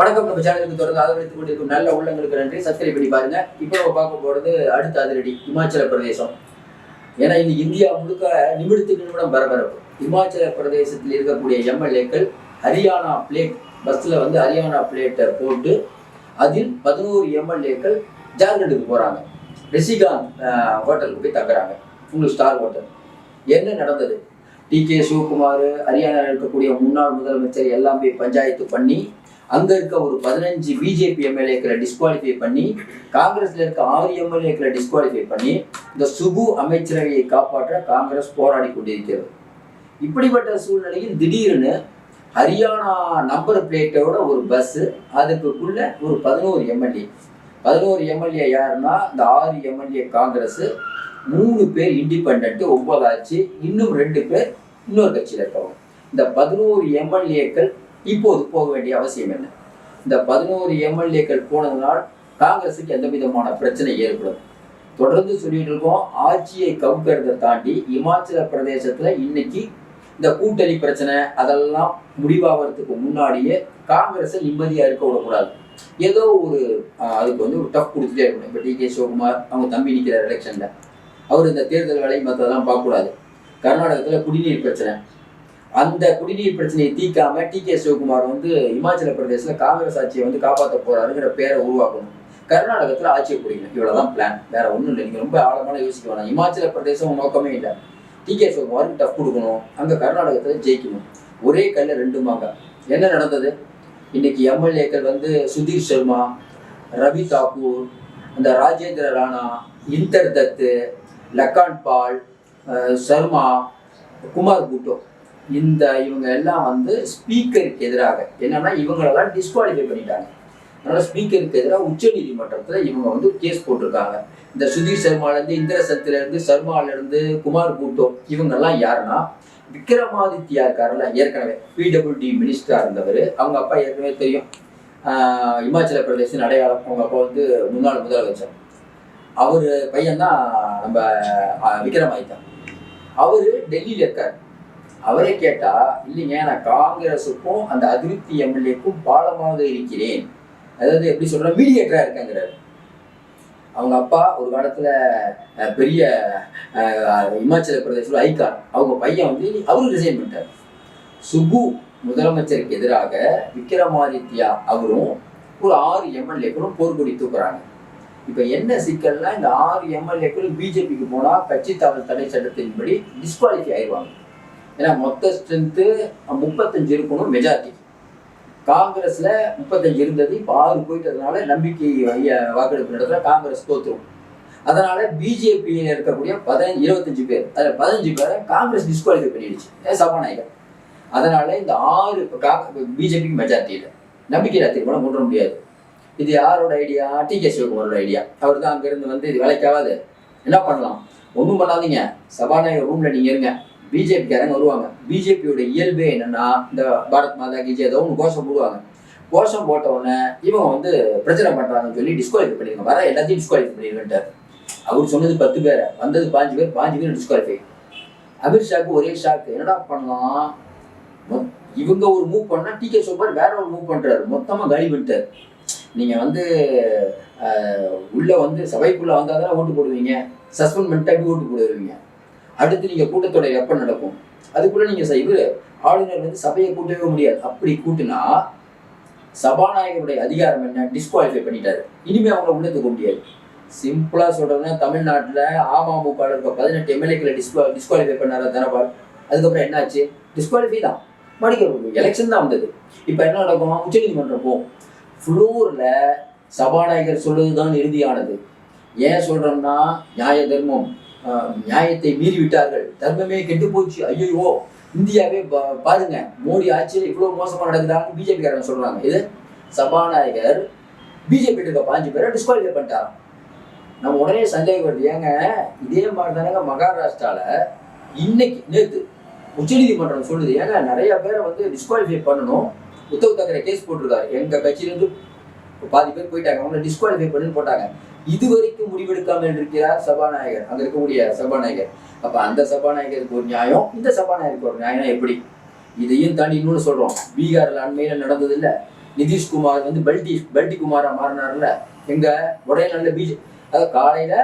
வணக்கம். நம்ம சேனலுக்கு தொடர்ந்து ஆதரவளித்துக் கொண்டிருக்கும் நல்ல உள்ளங்களுக்கு நன்றி. சப்ஸ்கிரைப் பண்ணி பாருங்க. இப்போ நம்ம பார்க்க போறது அடுத்த அதிரடி இமாச்சல பிரதேசம். ஏன்னா இது இந்தியா முழுக்க நிமிடத்துக்கு நிமிடம் பரபரப்பு. இமாச்சல பிரதேசத்தில் இருக்கக்கூடிய எம்எல்ஏக்கள் ஹரியானா பிளேட் பஸ்ல வந்து ஹரியானா பிளேட்டை போட்டு அதில் பதினோரு எம்எல்ஏக்கள் ஜார்க்கண்டுக்கு போறாங்க. ரிஷிகாந்த் ஹோட்டலுக்கு போய் தங்குறாங்க. உங்களுக்கு ஸ்டார் ஹோட்டல் என்ன நடந்தது? டி கே சிவகுமார் ஹரியானாவில் இருக்கக்கூடிய முன்னாள் முதலமைச்சர் எல்லாம் போய் பஞ்சாயத்து பண்ணி அங்க இருக்க ஒரு பதினஞ்சு பிஜேபி எம்எல்ஏக்களை டிஸ்குவாலிஃபை பண்ணி காங்கிரஸ்ல இருக்க ஆறு எம்எல்ஏக்களை டிஸ்குவாலிஃபை பண்ணி இந்த சுபு அமைச்சரவையை காப்பாற்ற காங்கிரஸ் போராடி கொண்டிருக்கிறது. இப்படிப்பட்ட சூழ்நிலையில் திடீர்னு ஹரியானா நம்பர் பிளேட்டோட ஒரு பஸ் அதுக்குள்ள ஒரு பதினோரு எம்எல்ஏ பதினோரு எம்எல்ஏ யாருன்னா இந்த ஆறு எம்எல்ஏ காங்கிரஸ் மூணு பேர் இண்டிபெண்ட் ஒன்பதாச்சு இன்னும் ரெண்டு பேர் இன்னொரு கட்சியில் இருக்கவங்க. இந்த பதினோரு எம்எல்ஏக்கள் இப்போது போக வேண்டிய அவசியம் என்ன? இந்த பதினோரு எம்எல்ஏக்கள் போனதுனால் காங்கிரஸுக்கு எந்த விதமான பிரச்சனை ஏற்படும். தொடர்ந்து சொல்லிட்டு இருக்கோம் ஆட்சியை கவுக்கிறதை தாண்டி இமாச்சல பிரதேசத்துல இன்னைக்கு இந்த கூட்டணி பிரச்சனை அதெல்லாம் முடிவாகிறதுக்கு முன்னாடியே காங்கிரஸை நிம்மதியா இருக்க விடக்கூடாது. ஏதோ ஒரு அதுக்கு வந்து ஒரு டஃப் கொடுத்துட்டே இருக்கணும். இப்போ டி கே சிவகுமார் அவங்க தம்பி நிற்கிறார் எலெக்ஷன்ல அவர் இந்த தேர்தல் வேலை மற்றதெல்லாம் பார்க்கக்கூடாது. கர்நாடகத்தில் குடிநீர் பிரச்சனை. அந்த குடிநீர் பிரச்சனையை தீர்க்காம டி கே சிவகுமார் வந்து இமாச்சல பிரதேசத்துல காங்கிரஸ் ஆட்சியை வந்து காப்பாற்ற போறாருங்கிற பேரை உருவாக்கணும். கர்நாடகத்துல ஆட்சியை பிடிக்கணும். இவ்வளவுதான் பிளான் வேற ஒண்ணும் இல்லை. நீங்க ரொம்ப ஆழமான யோசிக்க வேணாம். இமாச்சல பிரதேசம் நோக்கமே இல்லை. டி கே சிவகுமாருக்கு டஃப் கொடுக்கணும். அங்க கர்நாடகத்துல ஜெயிக்கணும். ஒரே கல்ல ரெண்டு மாங்க. என்ன நடந்தது? இன்னைக்கு எம்எல்ஏக்கள் வந்து சுதீர் சர்மா ரவி தாக்கூர் அந்த ராஜேந்திர ராணா இந்தர் தத்து லக்கான் பால் சர்மா குமார் பூட்டோ இந்த இவங்க எல்லாம் வந்து ஸ்பீக்கருக்கு எதிராக. என்னன்னா இவங்களெல்லாம் டிஸ்குவாலிஃபை பண்ணிட்டாங்க. அதனால ஸ்பீக்கருக்கு எதிராக உச்ச நீதிமன்றத்தில் இவங்க வந்து கேஸ் போட்டிருக்காங்க. இந்த சுதீர் சர்மாலேருந்து இந்திர சத்திலேருந்து சர்மாலேருந்து குமார் பூட்டோ இவங்கெல்லாம் யாருன்னா விக்ரமாதித்யா இருக்காருல்ல ஏற்கனவே பிடபிள்யூடி மினிஸ்டராக இருந்தவர். அவங்க அப்பா ஏற்கனவே தெரியும். இமாச்சல பிரதேசத்தின் அடையாளம். அவங்க அப்பா வந்து முன்னாள் முதலமைச்சர். அவர் பையன்தான் நம்ம விக்ரமாதித்யா. அவர் டெல்லியில் இருக்கார். அவரே கேட்டா இல்லைங்க நான் காங்கிரஸுக்கும் அந்த அதிருப்தி எம்எல்ஏக்கும் பாலமாக இருக்கிறேன். அதாவது எப்படி சொல்ற மீடியேட்டரா இருக்கேங்கிறாரு. அவங்க அப்பா ஒரு காலத்துல பெரிய இமாச்சல பிரதேசத்தில் ஐகான். அவங்க பையன் வந்து அவரும் ரிசைன் பண்ணிட்டார். சுபு முதலமைச்சருக்கு எதிராக விக்ரமாதித்யா அவரும் ஒரு ஆறு எம்எல்ஏக்களும் போர்க்கொடி தூக்குறாங்க. இப்ப என்ன சிக்கல்னா இந்த ஆறு எம்எல்ஏக்கள் பிஜேபிக்கு போனா கட்சி தாவல் தடை சட்டத்தின்படி டிஸ்குவாலிஃபை ஆயிடுவாங்க ஏன்னா மொத்த ஸ்ட்ரென்த்து முப்பத்தஞ்சு இருக்கணும் மெஜாரிட்டி காங்கிரஸில் முப்பத்தஞ்சு இருந்தது இப்போ ஆறு போயிட்டதுனால நம்பிக்கை ஐய- வாக்கெடுப்பு நடத்துல காங்கிரஸ் தோத்துரும். அதனால பிஜேபியில் இருக்கக்கூடிய பதினஞ்சு இருபத்தஞ்சு பேர் அதில் பதினஞ்சு பேரை காங்கிரஸ் டிஸ்குவாலிஃபை பண்ணிடுச்சு. ஏன் சபாநாயகர்? அதனால இந்த ஆறு பிஜேபிக்கு மெஜாரிட்டி இல்லை. நம்பிக்கை தீர்மானம் கொண்டு முடியாது. இது யாரோட ஐடியா டி கே சிவகுமாரோட ஐடியா அவர் தான் அங்கேருந்து வந்து இது வேலைக்காகாது. என்ன பண்ணலாம்? ஒன்றும் பண்ணாதீங்க. சபாநாயகர் ரூம்ல நீங்க இருங்க. பிஜேபிக்காரங்க வருவாங்க. பிஜேபியோட இயல்பே என்னன்னா இந்த பாரத் மாதா கிஜே ஏதோ ஒன்று கோஷம் போடுவாங்க. கோஷம் போட்ட உடனே இவங்க வந்து பிரச்சனை பண்றாங்கன்னு சொல்லி டிஸ்குவாலிஃபை பண்ணிருங்க வர எல்லாத்தையும் டிஸ்குவாலிஃபை பண்ணிருக்கேன்ட்டார் அவர் சொன்னது பத்து பேர் வந்தது பாஞ்சு பேர் பாஞ்சு பேர் டிஸ்குவாலிஃபை அமித்ஷாக்கு ஒரே ஷாக்கு என்னடா பண்ணலாம்? இவங்க ஒரு மூவ் பண்ணா டி கே சூப்பர் வேற ஒரு மூவ் பண்றாரு. மொத்தமா காலி பண்ணிட்டாரு. நீங்க வந்து உள்ள வந்து சபைக்குள்ள வந்தாதான் ஓட்டு போடுவீங்க. சஸ்பெண்ட் பண்ணிட்டு ஓட்டு போடுவீங்க. அடுத்து நீங்க கூட்டத்தொடர் எப்ப நடக்கும்? அதுக்குள்ள நீங்க இவர் ஆளுநர் வந்து சபையை கூட்டவே முடியாது. அப்படி கூட்டினா சபாநாயகருடைய அதிகாரம் என்ன? டிஸ்குவாலிஃபை பண்ணிட்டாரு. இனிமே அவங்கள உள்ள தூக்க முடியாது சிம்பிளா சொல்றதுன்னா தமிழ்நாட்டுல அமமுக இருக்க பதினெட்டு எம்எல்ஏக்களை டிஸ்குவா டிஸ்குவாலிஃபை பண்ணாரா தனபால் அதுக்கப்புறம் என்னாச்சு? டிஸ்குவாலிஃபை தான். மடிக்க எலெக்ஷன் தான் வந்தது. இப்போ என்ன நடக்கும்? உச்சநீதிமன்றம் போகும் ஃப்ளோரில் சபாநாயகர் சொல்வதுதான் இறுதியானது. ஏன் சொல்றோம்னா நியாய தர்மம். நியாயத்தை மீறிவிட்டார்கள் தர்மமே கெட்டு போச்சு. ஐயோ இந்தியாவே பா- பாருங்க. மோடி ஆட்சியில் இவ்வளவு மோசமா நடக்குதான்னு பிஜேபி காரங்க சொல்றாங்க. இது சபாநாயகர் பிஜேபி இருக்க பாஞ்சு பேரை டிஸ்குவாலிஃபை பண்ணிட்டாராம். நம்ம உடனே சந்தேகம் வருது. ஏங்க இதே மாதிரி தானேங்க மகாராஷ்டிரால இன்னைக்கு நேத்து உச்சநீதிமன்றம் சொல்லுது. ஏங்க நிறைய பேரை வந்து டிஸ்குவாலிஃபை பண்ணணும். உத்தவ் தாக்கரே கேஸ் போட்டிருக்காரு. எங்க கட்சியிலிருந்து பாதி பேர் போயிட்டாங்க. அவங்கள டிஸ்குவாலிஃபை பண்ணுன்னு போட்டாங்க. இதுவரைக்கும் முடிவெடுக்காமல் இருக்கிறார் சபாநாயகர். அங்க இருக்கக்கூடிய சபாநாயகர். அப்ப அந்த சபாநாயகருக்கு ஒரு நியாயம் இந்த சபாநாயகருக்கு ஒரு நியாயம் எப்படி? இதையும் தாண்டி இன்னொன்று சொல்றோம். பீகார்ல அண்மையில நடந்தது இல்ல. நிதிஷ்குமார் வந்து பெல்டி பெல்டி குமாரா மாறினார்ல. எங்க உடைய நல்ல பிஜே அதாவது காலையில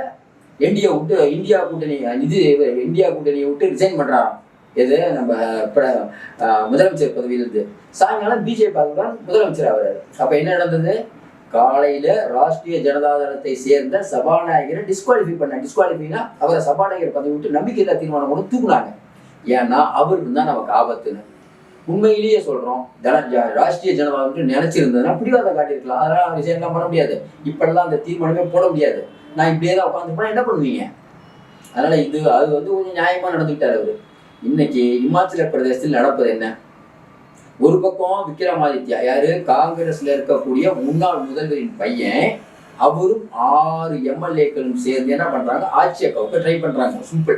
இந்தியா விட்டு இந்தியா கூட்டணி நிதி இந்தியா கூட்டணியை விட்டு ரிசைன் பண்றாராம். எது? நம்ம முதலமைச்சர் பதவியிலிருந்து. சாயங்காலம் பிஜேபி தான் முதலமைச்சர் ஆகிறாரு அப்ப என்ன நடந்தது? காலையில ராஷ்டிரிய ஜனதா தளத்தை சேர்ந்த சபாநாயகரை டிஸ்குவாலிஃபை பண்ண டிஸ்குவாலிஃபைனா அவரை சபாநாயகர் பதவி விட்டு நம்பிக்கையில்லா தீர்மானம் கொண்டு தூக்குனாங்க. ஏன்னா அவருக்கு தான் நமக்கு ஆபத்துன்னு. உண்மையிலேயே சொல்றோம் ஜன ராஷ்டிரிய ஜனதா வந்து நினைச்சிருந்ததுன்னா பிடிவாதம் காட்டியிருக்கலாம். அதெல்லாம் விஷயம்லாம் பண்ண முடியாது. இப்பெல்லாம் அந்த தீர்மானமே போட முடியாது. நான் இப்படியே தான் உட்காந்து போனா என்ன பண்ணுவீங்க? அதனால இது அது வந்து கொஞ்சம் நியாயமா நடந்துக்கிட்டாரு அவரு. இன்னைக்கு இமாச்சல பிரதேசத்தில் நடப்பது என்ன? ஒரு பக்கம் விக்ரமாதித்யா யாரு? காங்கிரஸ்ல இருக்கக்கூடிய முன்னாள் முதல்வரின் பையன். அவரும் ஆறு எம்எல்ஏக்களும் சேர்ந்து என்ன பண்றாங்க? ஆட்சியை கவுக்க ட்ரை பண்றாங்க. சிம்பிள்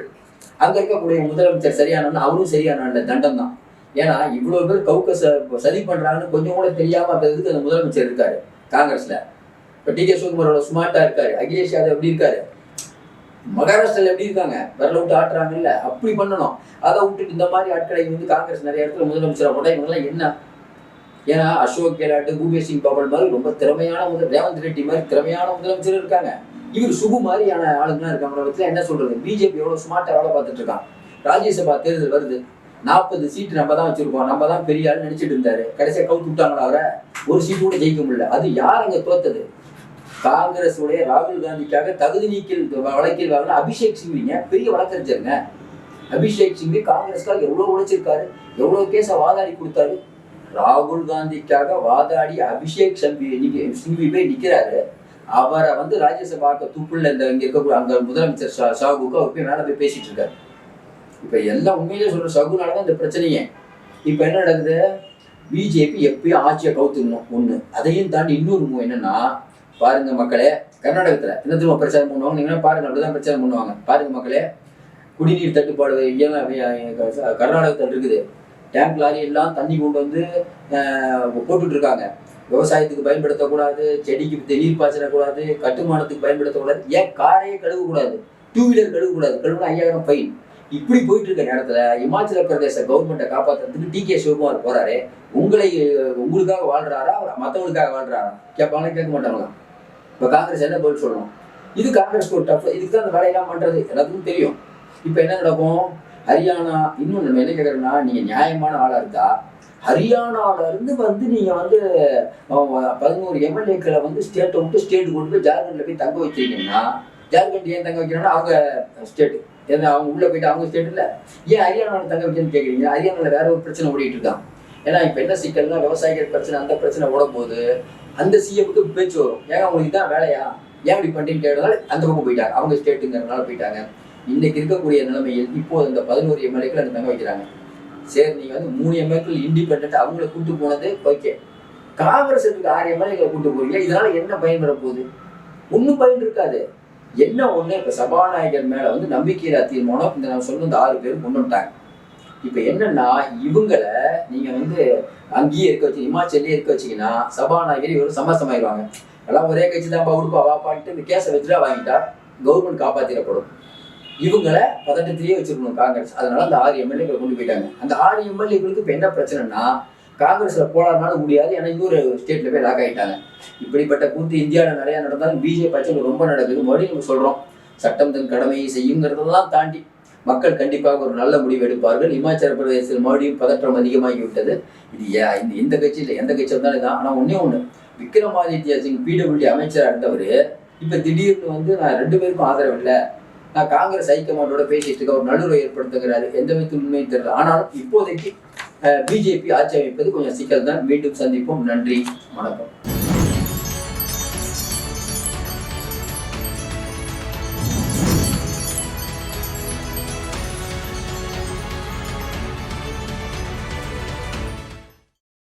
அங்க இருக்கக்கூடிய முதலமைச்சர் சரியானவன் அவரும் சரியான தண்டம் தான் ஏன்னா இவ்வளவு பேர் கவுக்க ச- சதி பண்றாங்கன்னு கொஞ்சம் கூட தெரியாம அந்த இதுக்கு அந்த முதலமைச்சர் இருக்காரு காங்கிரஸ்ல. இப்ப டி கே சிவகுமாரோட ஸ்மார்ட்டா இருக்காரு. அகிலேஷ் யாதவ் எப்படி இருக்காரு? மகாராஷ்டிரால எப்படி இருக்காங்க? விரல விட்டு ஆட்டுறாங்கல்ல அப்படி பண்ணணும். அதை விட்டுட்டு இந்த மாதிரி ஆட்களை வந்து காங்கிரஸ் நிறைய இடத்துல முதலமைச்சராக போட்டால் இவங்கெல்லாம் என்ன? ஏன்னா அசோக் கெலாட் பூபேஷ் சிங் பவல் மாதிரி ரொம்ப திறமையான முதல் ரேவந்த் ரெட்டி மாதிரி திறமையான முதலமைச்சர் இருக்காங்க. இவர் சுகு மாதிரியான ஆளுங்கலாம் இருக்காங்க இடத்துல என்ன சொல்றது? பிஜேபி எவ்வளவு ஸ்மார்ட்டா வேலை பார்த்துட்டு இருக்கான். ராஜ்யசபா தேர்தல் வருது. நாற்பது சீட்டு நம்ம தான் வச்சிருக்கோம். நம்ம தான் பெரிய ஆள் நினைச்சிட்டு இருந்தாரு. கடைசியா கவுத்து விட்டாங்களா அவரை? ஒரு சீட்டு கூட ஜெயிக்க முடியல. அது யார் அங்க தோத்தது? காங்கிரஸ் உடைய ராகுல் காந்திக்காக தகுதி நீக்கில் வழக்கில் வாங்கின அபிஷேக் சிங்விங்க பெரிய வழக்கறிஞருங்க. அபிஷேக் சிங்வி காங்கிரஸ்க்காக எவ்வளவு உழைச்சிருக்காரு எவ்வளவு கேஸை வாதாடி கொடுத்தாரு. ராகுல் காந்திக்காக வாதாடி அபிஷேக் சம்பி சிங்வி போய் நிக்கிறாரு. அவரை வந்து ராஜ்யசபாக்க துப்புள்ள இந்த இங்க இருக்கக்கூடிய அங்க முதலமைச்சர் சாகுக்கு அவர் போய் மேல போய் பேசிட்டு இருக்காரு. இப்ப எல்லாம் உண்மையிலே சொல்ற ஷகுனால தான் இந்த பிரச்சனையே. இப்ப என்ன நடக்குது? பிஜேபி எப்பயும் ஆட்சியை கவுத்துக்கணும். ஒண்ணு. அதையும் தாண்டி இன்னொரு என்னன்னா பாருங்க மக்களே கர்நாடகத்துல என்ன திரும்ப பிரச்சாரம் பண்ணுவாங்க? நீங்களும் பாருங்க அப்படிதான் பிரச்சாரம் பண்ணுவாங்க. பாருங்க மக்களே குடிநீர் தட்டுப்பாடு கர்நாடகத்தில் இருக்குது. டேங்க் லாரி எல்லாம் தண்ணி கொண்டு வந்து போட்டுட்டு இருக்காங்க விவசாயத்துக்கு பயன்படுத்தக்கூடாது செடிக்கு நீர் பாய்ச்சிடக்கூடாது கட்டுமானத்துக்கு பயன்படுத்தக்கூடாது. ஏன் காரையே கழுவக்கூடாது? Two wheeler கழுவக்கூடாது. கழுவுனா ஐயாயிரம் ஃபைன் இப்படி போயிட்டு இருக்க நேரத்துல இமாச்சல பிரதேச கவர்மெண்ட்டை காப்பாத்துறதுக்கு டி கே சிவகுமார் போறாரு. உங்களை உங்களுக்காக வாழ்றாரா? அவர் மற்றவங்களுக்காக வாழ்றாரா? கேட்பாங்களா கேட்க மாட்டாங்களா? இப்போ காங்கிரஸ் என்ன பதில் சொல்லணும் இது காங்கிரஸ் ஒரு டஃப் இதுக்கு தான் அந்த வேலையெல்லாம் பண்ணுறது எல்லாத்துக்கும் தெரியும். இப்போ என்ன நடக்கும்? ஹரியானா இன்னும் நம்ம என்ன கேட்குறோம்னா நீங்கள் நியாயமான ஆளாக இருந்தா ஹரியானாவிலேருந்து வந்து நீங்கள் வந்து பதினோரு எம்எல்ஏக்களை வந்து ஸ்டேட்டை விட்டு ஸ்டேட் கொண்டு போய் ஜார்க்கண்டில் போய் தங்க வச்சிருக்கீங்கன்னா ஜார்க்கண்ட் ஏன் தங்க வைக்கிறோம்னா அவங்க ஸ்டேட்டு ஏன்னா அவங்க உள்ளே போயிட்டு அவங்க ஸ்டேட் ஏன் ஹரியானாவில் தங்க வைக்கணும்னு கேட்குறீங்க ஹரியானாவில் வேற ஒரு பிரச்சனை ஓடிட்டு இருக்கான் ஏன்னா இப்போ என்ன சிக்கல்னா விவசாயிகள் பிரச்சனை அந்த பிரச்சனை ஓடும் போது அந்த சிஎம்க்கு பேச்சு வரும். ஏங்க அவங்களுக்கு தான் வேலையா? ஏன் இப்படி பண்ணிட்டு கேட்டதால அந்த பக்கம் போயிட்டாங்க. அவங்க ஸ்டேட்டுங்கிறதுனால போயிட்டாங்க. இன்னைக்கு இருக்கக்கூடிய நிலைமையில் இப்போ இந்த பதினோரு எம்எல்ஏக்கள் அந்த தங்க வைக்கிறாங்க. சரி நீங்க வந்து மூணு எம்எல்ஏக்கள் இண்டிபெண்ட் அவங்கள கூட்டு போனது ஓகே காங்கிரஸ் இருக்கு ஆறு எம்எல்ஏக்களை கூட்டு போறீங்க? இதனால என்ன பயன் வரப்போகுது போகுது? ஒன்றும் பயன் இருக்காது. என்ன ஒண்ணு? இப்ப சபாநாயகர் மேல வந்து நம்பிக்கையில தீர்மானம் இந்த நான் சொன்ன இந்த ஆறு பேரும் கொண்டு வந்துட்டாங்க இப்போ என்னன்னா இவங்களை நீங்க வந்து அங்கேயே இருக்க வச்சு இமாச்சல்லே இருக்க வச்சீங்கன்னா சபாநாயகர் இவரும் சமஸ்தமாயிருவாங்க எல்லாம் ஒரே கட்சி தான் உடுப்பா வாப்பான்ட்டு இந்த கேஸை வச்சுட்டா வாங்கிட்டா கவர்மெண்ட் காப்பாத்திடப்படும். இவங்களை பதட்டத்திலேயே வச்சிருக்கணும் காங்கிரஸ். அதனால அந்த ஆறு எம்எல்ஏக்களை கொண்டு போயிட்டாங்க. அந்த ஆறு எம்எல்ஏக்களுக்கு இப்போ என்ன பிரச்சனைனா காங்கிரஸ்ல போலாம்னாலும் முடியாது ஏன்னா இன்னொரு ஸ்டேட்ல போய் லாக் ஆகிட்டாங்க. இப்படிப்பட்ட கூத்து இந்தியாவில் நிறைய நடந்தாலும் பிஜேபி பட்சம் ரொம்ப நடக்குது. மறுபடியும் நம்ம சொல்றோம் சட்டம் தன் கடமையை செய்யுங்கிறதெல்லாம் தாண்டி மக்கள் கண்டிப்பாக ஒரு நல்ல முடிவு எடுப்பார்கள். இமாச்சல பிரதேசத்தில் மறுபடியும் பதற்றம் அதிகமாகி விட்டது. இது இந்த எந்த கட்சியில் எந்த கட்சி இருந்தாலும் தான் ஆனால் ஒன்றே ஒன்று விக்ரமாதித்யா சிங் பிடபிள்யூ அமைச்சராக இருந்தவர் இப்போ திடீர்னு வந்து நான் ரெண்டு பேருக்கும் ஆதரவு இல்லை. நான் காங்கிரஸ் ஹைகமாண்டோட பேசிட்டு இருக்க ஒரு நல்லுறவை ஏற்படுத்துகிறாரு. எந்த விதத்தில் உண்மையும் தெரியல. ஆனாலும் இப்போதைக்கு பிஜேபி ஆட்சி அமைப்பது கொஞ்சம் சிக்கல் தான் மீண்டும் சந்திப்போம். நன்றி. வணக்கம்.